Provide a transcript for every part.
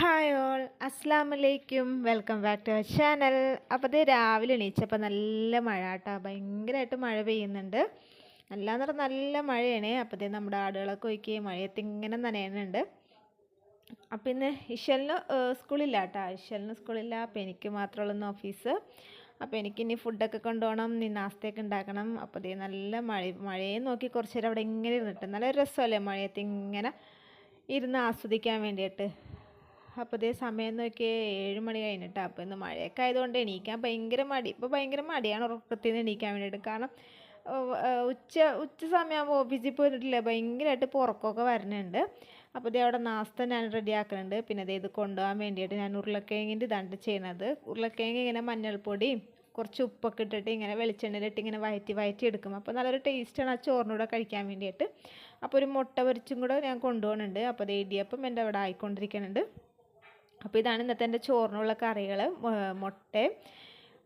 Hi all അസ്സാമലൈക്കും welcome back to our channel. അപ്പോൾ ഇത് രാവിലെ എണീച്ചപ്പോൾ നല്ല മഴ കേട്ടോ ഭയങ്കരമായിട്ട് മഴ പെയ്യുന്നുണ്ട്. അല്ലാന്ന് പറഞ്ഞാൽ നല്ല മഴയാണ്. അപ്പോൾ ഇത് നമ്മുടെ ആടുകളൊക്കെ ഒഴുക്കി മഴയത്ത് ഇങ്ങനെ നനയുന്നുണ്ട് അപ്പം ഇന്ന് ഇഷലിന് സ്കൂളില്ല കേട്ടോ ഇഷലിന് സ്കൂളില്ല. അപ്പോൾ എനിക്ക് മാത്രമുള്ള ഓഫീസ്. അപ്പോൾ എനിക്കിനി ഫുഡൊക്കെ കൊണ്ടുപോകണം. ഇനി നാസ്തയൊക്കെ ഉണ്ടാക്കണം. അപ്പോൾ അതേ നല്ല മഴ മഴയെ നോക്കി കുറച്ച് നേരം അവിടെ ഇങ്ങനെ ഇരുന്നിട്ട്. നല്ല രസമല്ലേ മഴയത്ത് ഇങ്ങനെ ഇരുന്ന് ആസ്വദിക്കാൻ വേണ്ടിയിട്ട്. അപ്പോൾ ഇതേ സമയം നോക്കിയേ ഏഴ് മണി കഴിഞ്ഞിട്ട്. അപ്പോൾ ഇന്ന് മഴയൊക്കെ ആയതുകൊണ്ട് എണീക്കാൻ ഭയങ്കര മടി. ഇപ്പോൾ ഭയങ്കര മടിയാണ് ഉറക്കത്തിൽ നിന്ന് എണീക്കാൻ വേണ്ടിയിട്ട്. കാരണം ഉച്ച ഉച്ച സമയമാകുമ്പോൾ ഓഫീസിൽ പോയിട്ടില്ല. ഭയങ്കരമായിട്ട് ഇപ്പോൾ ഉറക്കമൊക്കെ വരുന്നുണ്ട് അപ്പോൾ ഇതേ അവിടെ നാസ്ത ഞാൻ റെഡി ആക്കുന്നുണ്ട് പിന്നെ ദേ ഇത് കൊണ്ടുപോകാൻ വേണ്ടിയിട്ട് ഞാൻ ഉരുളക്കിഴങ്ങിന്റെ ഇതാണ് ചെയ്യുന്നത് ഉരുളക്കിഴങ്ങ് ഇങ്ങനെ മഞ്ഞൾപ്പൊടിയും കുറച്ച് ഉപ്പൊക്കെ ഇട്ടിട്ട് ഇങ്ങനെ വെളിച്ചെണ്ണയിലിട്ട് ഇങ്ങനെ വയറ്റി വയറ്റി എടുക്കും. അപ്പോൾ നല്ലൊരു ടേസ്റ്റാണ് ആ ചോറിനൂടെ കഴിക്കാൻ വേണ്ടിയിട്ട്. അപ്പോൾ ഒരു മുട്ട പൊരിച്ചും കൂടെ ഞാൻ കൊണ്ടുപോകുന്നുണ്ട് അപ്പോൾ അത് ഇടിയപ്പം എന്റെ അവിടെ ആയിക്കൊണ്ടിരിക്കുന്നുണ്ട് അപ്പോൾ ഇതാണ് ഇന്നത്തെ എന്റെ ചോറിനുള്ള കറികൾ മുട്ടയും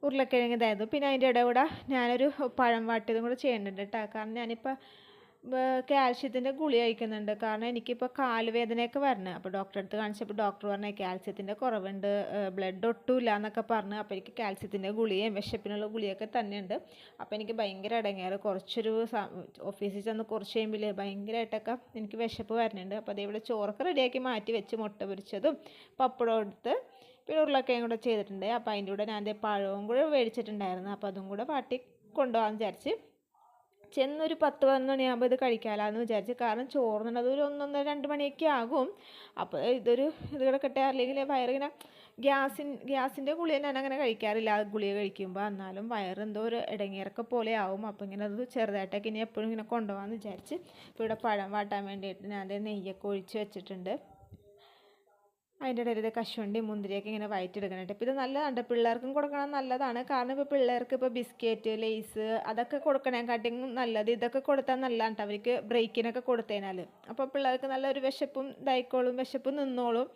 ഉരുളക്കിഴങ്ങ് ഇതായിരുന്നു. പിന്നെ അതിന്റെ ഇടകൂടെ ഞാനൊരു പഴം വാട്ടിയതും കൂടെ ചെയ്യുന്നുണ്ട് കേട്ടോ കാരണം ഞാനിപ്പോൾ കാൽഷ്യത്തിന്റെ ഗുളി കഴിക്കുന്നുണ്ട്. കാരണം എനിക്കിപ്പോൾ കാലുവേദനയൊക്കെ വരണേ. അപ്പോൾ ഡോക്ടറെ അടുത്ത് കാണിച്ചപ്പോൾ ഡോക്ടർ പറഞ്ഞു കാൽസ്യത്തിന്റെ കുറവുണ്ട്. ബ്ലഡ് ഒട്ടുമില്ല എന്നൊക്കെ പറഞ്ഞു അപ്പോൾ എനിക്ക് കാൽസ്യത്തിന്റെ ഗുളിയും വിശപ്പിനുള്ള ഗുളിയൊക്കെ തന്നെയുണ്ട്. അപ്പോൾ എനിക്ക് ഭയങ്കര ഇടങ്ങേറ്. കുറച്ചൊരു ഓഫീസിൽ ചെന്ന് കുറച്ച് കഴിയുമ്പോൾ ഭയങ്കരമായിട്ടൊക്കെ എനിക്ക് വിശപ്പ് വരുന്നുണ്ട്. അപ്പോൾ അതേപോലെ ചോറൊക്കെ റെഡിയാക്കി മാറ്റി വെച്ച് മുട്ട പൊരിച്ചതും പപ്പടം എടുത്ത് പിന്നെ ഉരുളക്കിഴങ്ങ് കൂടെ ചെയ്തിട്ടുണ്ട്. അപ്പോൾ അതിന്റെ കൂടെ ഞാൻ പഴവും കൂടെ മേടിച്ചിട്ടുണ്ടായിരുന്നു. അപ്പോൾ അതും കൂടെ വാട്ടി കൊണ്ടുപോകാമെന്ന് വിചാരിച്ച് ചെന്നൊരു പത്ത് പതിനൊന്ന് മണിയാകുമ്പോൾ ഇത് കഴിക്കാമല്ലോ വിചാരിച്ച്. കാരണം ചോറുന്നത് ഒരു ഒന്നൊന്നര രണ്ട് മണിയൊക്കെ ആകും. അപ്പോൾ ഇതൊരു ഇത് കിടക്കട്ടെ. അല്ലെങ്കിൽ വയറിങ്ങനെ ഗ്യാസിൻ ഗ്യാസിന്റെ ഗുളിക ഞാൻ അങ്ങനെ കഴിക്കാറില്ല. ആ ഗുളിക കഴിക്കുമ്പോൾ എന്നാലും വയറെന്തോ ഒരു ഇടങ്ങിയിറക്ക പോലെ ആവും. അപ്പോൾ ഇങ്ങനെ അത് ചെറുതായിട്ടൊക്കെ ഇനി എപ്പോഴും ഇങ്ങനെ കൊണ്ടുപോകാമെന്ന് വിചാരിച്ച് ഇപ്പോൾ ഇവിടെ പഴം വാട്ടാൻ വേണ്ടിയിട്ട് ഞാൻ നെയ്യൊക്കെ ഒഴിച്ച് വെച്ചിട്ടുണ്ട്. അതിന്റെ ഇടയിൽ ഇത് കശുവണ്ടി മുന്തിരിയൊക്കെ ഇങ്ങനെ വയറ്റിയെടുക്കാനായിട്ട്. ഇപ്പോൾ ഇത് നല്ലതാണ്. പിള്ളേർക്കും കൊടുക്കണം നല്ലതാണ്. കാരണം ഇപ്പോൾ പിള്ളേർക്ക് ഇപ്പോൾ ബിസ്ക്കറ്റ് ലേസ് അതൊക്കെ കൊടുക്കണേക്കാട്ടിയും നല്ലത് ഇതൊക്കെ കൊടുത്താൽ നല്ലതാണ് അവർക്ക് ബ്രേക്കിനൊക്കെ കൊടുത്തതിനാൽ. അപ്പോൾ പിള്ളേർക്ക് നല്ലൊരു വിശപ്പും ഇതായിക്കോളും വിശപ്പും നിന്നോളും.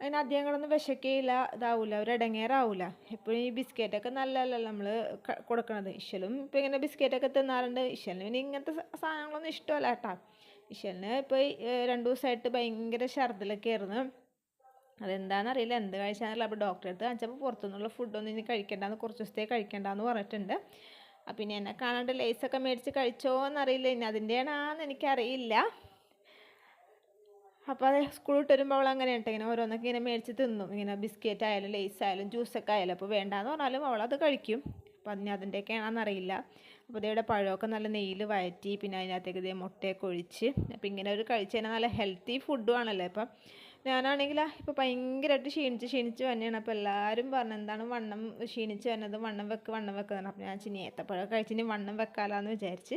അതിന് അധികങ്ങളൊന്നും കിടന്ന് വിശക്കുകയില്ല ഇതാവില്ല ഒരു ഇടങ്ങേറാവില്ല എപ്പോഴും ഈ ബിസ്ക്കറ്റൊക്കെ നല്ലതല്ല നമ്മൾ കൊടുക്കണത്. ഇഷലും ഇപ്പോൾ ഇങ്ങനെ ബിസ്ക്കറ്റൊക്കെ തിന്നാറുണ്ട്. ഇഷലിന് പിന്നെ ഇങ്ങനത്തെ സാധനങ്ങളൊന്നും ഇഷ്ടമല്ല കേട്ടോ. ഇഷലിന് ഇപ്പോൾ രണ്ട് ദിവസമായിട്ട് ഭയങ്കര ഛർദിലൊക്കെ ആയിരുന്നു അതെന്താണെന്നറിയില്ല എന്ത് കഴിച്ചാണെന്നറിയില്ല അപ്പോൾ ഡോക്ടറെ അടുത്ത് കാണിച്ചപ്പോൾ പുറത്തുനിന്നുള്ള ഫുഡൊന്നും ഇനി കഴിക്കേണ്ടെന്ന് കുറച്ച് ദിവസത്തേക്ക് കഴിക്കേണ്ടെന്ന് പറഞ്ഞിട്ടുണ്ട്. അപ്പം ഇനി എന്നെ കാണാണ്ട് ലേസൊക്കെ മേടിച്ച് കഴിച്ചോ എന്നറിയില്ല ഇനി അതിന്റെയാണെന്ന് എനിക്കറിയില്ല. അപ്പോൾ അത് സ്കൂൾ വിട്ട് വരുമ്പോൾ അവൾ അങ്ങനെ ഉണ്ട് ഇങ്ങനെ ഓരോന്നൊക്കെ ഇങ്ങനെ മേടിച്ച് തിന്നും. ഇങ്ങനെ ബിസ്ക്കറ്റ് ആയാലും ലേസ് ആയാലും ജ്യൂസൊക്കെ ആയാലും. അപ്പോൾ വേണ്ടാന്ന് പറഞ്ഞാലും അവൾ അത് കഴിക്കും. അപ്പോൾ അതിന് അതിന്റെയൊക്കെ ആണെന്നറിയില്ല. അപ്പോൾ ഇതേടെ പഴമൊക്കെ നല്ല നെയ്യിൽ വയറ്റി. പിന്നെ അതിനകത്തേക്ക് ഇതേ മുട്ടയൊക്കെ ഒഴിച്ച്. അപ്പോൾ ഇങ്ങനെ ഒരു കഴിച്ചു കഴിഞ്ഞാൽ നല്ല ഹെൽത്തി ഫുഡും ആണല്ലോ അപ്പം ഞാനാണെങ്കിൽ ഇപ്പോൾ ഭയങ്കരമായിട്ട് ക്ഷീണിച്ച് ക്ഷീണിച്ച് തന്നെയാണ് അപ്പോൾ എല്ലാവരും പറഞ്ഞു എന്താണ് വണ്ണം ക്ഷീണിച്ച് വരുന്നത് വണ്ണം വെക്ക് വണ്ണം വെക്കുന്നതാണ് അപ്പോൾ ഞാൻ ചിനി ഏത്തപ്പഴം കഴിച്ചിനി വണ്ണം വെക്കാലാന്ന് വിചാരിച്ച്.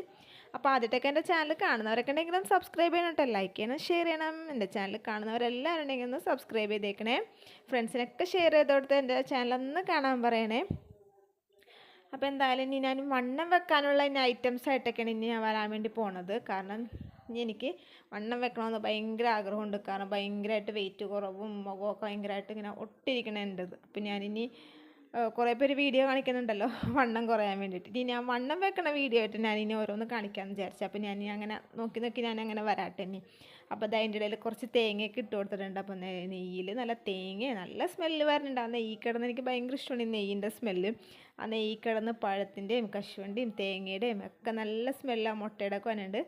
അപ്പോൾ ആദ്യത്തേക്ക് എന്റെ ചാനൽ കാണുന്നവരൊക്കെ ഉണ്ടെങ്കിലും സബ്സ്ക്രൈബ് ചെയ്യണം ലൈക്ക് ചെയ്യണം ഷെയർ ചെയ്യണം. എന്റെ ചാനൽ കാണുന്നവരെല്ലാവരും ഉണ്ടെങ്കിൽ ഒന്ന് സബ്സ്ക്രൈബ് ചെയ്തേക്കണേ. ഫ്രണ്ട്സിനൊക്കെ ഷെയർ ചെയ്ത് കൊടുത്ത് എന്റെ ഒന്ന് കാണാൻ പറയണേ. അപ്പോൾ എന്തായാലും ഇനി ഞാൻ വണ്ണം വെക്കാനുള്ള ഇനി ഐറ്റംസ് ആയിട്ടൊക്കെയാണ് ഇനി ഞാൻ വരാൻ വേണ്ടി പോണത്. കാരണം ഇനി എനിക്ക് വണ്ണം വെക്കണമെന്ന് ഭയങ്കര ആഗ്രഹമുണ്ട്. കാരണം ഭയങ്കരമായിട്ട് വെയിറ്റ് കുറവും മുഖമൊക്കെ ഭയങ്കരമായിട്ട് ഇങ്ങനെ ഒട്ടിരിക്കണം എന്റെത്. അപ്പം ഞാനിനി കുറേ പേര് വീഡിയോ കാണിക്കുന്നുണ്ടല്ലോ വണ്ണം കുറയാൻ വേണ്ടിയിട്ട്. ഇനി ഞാൻ വണ്ണം വെക്കണ വീഡിയോ ആയിട്ട് ഞാൻ ഇനി ഓരോന്ന് കാണിക്കാമെന്ന് വിചാരിച്ചു. അപ്പോൾ ഞാൻ ഇനി അങ്ങനെ നോക്കി നോക്കി ഞാൻ അങ്ങനെ വരാട്ടെ ഇനി. അപ്പോൾ അത് അതിന്റെ ഇടയിൽ കുറച്ച് തേങ്ങയൊക്കെ ഇട്ട് കൊടുത്തിട്ടുണ്ട്. അപ്പോൾ നെയ്യിൽ നല്ല തേങ്ങ നല്ല സ്മെല്ല് വരുന്നുണ്ട് ആ നെയ്യ് കിടന്ന് എനിക്ക് ഭയങ്കര ഇഷ്ടമാണ് ഈ നെയ്യിന്റെ സ്മെല്ല് ആ നെയ്യ് കിടന്ന് പഴത്തിന്റെയും കശുവണ്ടിയും തേങ്ങയുടെയും ഒക്കെ നല്ല സ്മെല്ല് ആ മുട്ടയുടെ ഒക്കെ വന്നിട്ടുണ്ട്.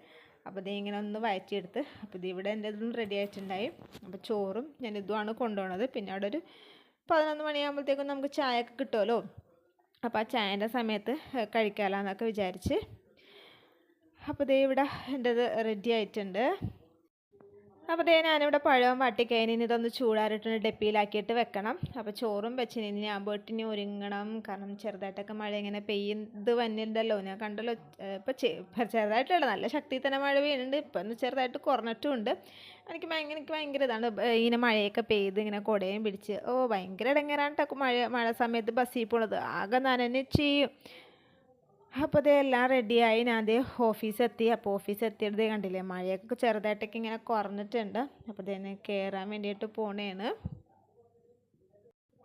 അപ്പോൾ ഇത് ഇങ്ങനെ ഒന്ന് വയറ്റിയെടുത്ത് അപ്പോൾ ഇത് ഇവിടെ എന്റെ ഇതും റെഡി ആയിട്ടുണ്ടായി. അപ്പോൾ ചോറും ഞാൻ ഇതുമാണ് കൊണ്ടുപോകുന്നത് പിന്നെ അവിടെ ഒരു പതിനൊന്ന് മണിയാകുമ്പോഴത്തേക്കും നമുക്ക് ചായ ഒക്കെ കിട്ടുമല്ലോ അപ്പോൾ ആ ചായന്റെ സമയത്ത് കഴിക്കാമല്ലോ എന്നൊക്കെ വിചാരിച്ച്. അപ്പോൾ ദേ ഇവിടെ എന്റെത് റെഡി ആയിട്ടുണ്ട്. അപ്പോൾ ദേ ഞാനിവിടെ പഴവും വട്ടിക്കഴിഞ്ഞ് ഇതൊന്ന് ചൂടാറിട്ടുണ്ട് ഡെപ്പിയിലാക്കിയിട്ട് വെക്കണം. അപ്പോൾ ചോറും വെച്ചിന് ഇനി ആകുമ്പോഴത്തേന് ഒരുങ്ങണം. കാരണം ചെറുതായിട്ടൊക്കെ മഴ ഇങ്ങനെ പെയ്യുന്നത് വന്നിട്ടുണ്ടല്ലോ ഞാൻ കണ്ടല്ലോ ഇപ്പോൾ ചെറുതായിട്ടുള്ള നല്ല ശക്തി തന്നെ മഴ പെയ്യുന്നുണ്ട്. ഇപ്പം ഒന്ന് ചെറുതായിട്ട് കുറഞ്ഞിട്ടും ഉണ്ട്. എനിക്ക് ഭയങ്കര എനിക്ക് ഭയങ്കര ഇതാണ്. ഇങ്ങനെ മഴയൊക്കെ പെയ്ത് ഇങ്ങനെ കുടയും പിടിച്ച്. ഓ ഭയങ്കര ഇടങ്ങേറാണ് മഴ മഴ സമയത്ത് ബസ്സിൽ പോണത്. ആകെ നനഞ്ഞ് ചെയ്യും അപ്പോൾ അതേ എല്ലാം റെഡിയായി ഞാൻ അത് ഓഫീസ് എത്തി. അപ്പോൾ ഓഫീസ് എത്തിയത് കണ്ടില്ലേ മഴയൊക്കെ ചെറുതായിട്ടൊക്കെ ഇങ്ങനെ കുറഞ്ഞിട്ടുണ്ട്. അപ്പോൾ ഇതിന് കയറാൻ വേണ്ടിയിട്ട് പോണേണ്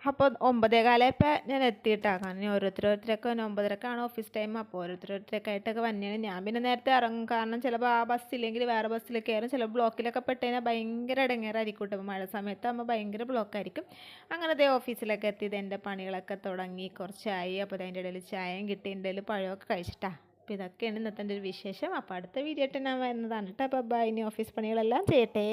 അപ്പോൾ ഒമ്പതേ കാലയപ്പോൾ ഞാൻ എത്തിയിട്ടാക്കാം കാരണം ഓരോരുത്തരോരുത്തരൊക്കെ ഒമ്പതരക്കാണ് ഓഫീസ് ടൈം അപ്പോൾ ഓരോരുത്തരോരുത്തരൊക്കെ ആയിട്ടൊക്കെ വന്നെയാണ് ഞാൻ പിന്നെ നേരത്തെ ഇറങ്ങും. കാരണം ചിലപ്പോൾ ആ ബസ്സില്ലെങ്കിൽ വേറെ ബസ്സിൽ കയറും ചില ബ്ലോക്കിലൊക്കെ പെട്ട് കഴിഞ്ഞാൽ ഭയങ്കര ഇടങ്ങേറായിരിക്കും കേട്ടോ മഴ സമയത്താകുമ്പോൾ ഭയങ്കര ബ്ലോക്കായിരിക്കും അങ്ങനെ ദേ ഓഫീസിലൊക്കെ എത്തിയത് എന്റെ പണികളൊക്കെ തുടങ്ങി. കുറച്ചായി. അപ്പോൾ അതിന്റെ ഇടയിൽ ചായയും കിട്ടി. എന്റെ ഇടയിൽ പഴമൊക്കെ കഴിച്ചിട്ടാ. അപ്പോൾ ഇതൊക്കെയാണ് ഇന്നത്തെ ഒരു വിശേഷം. അപ്പോൾ അടുത്ത വീഡിയോ ഞാൻ വരുന്നതാണ് കേട്ടോ അപ്പോൾ ഇനി ഓഫീസ് പണികളെല്ലാം ചെയ്യട്ടെ.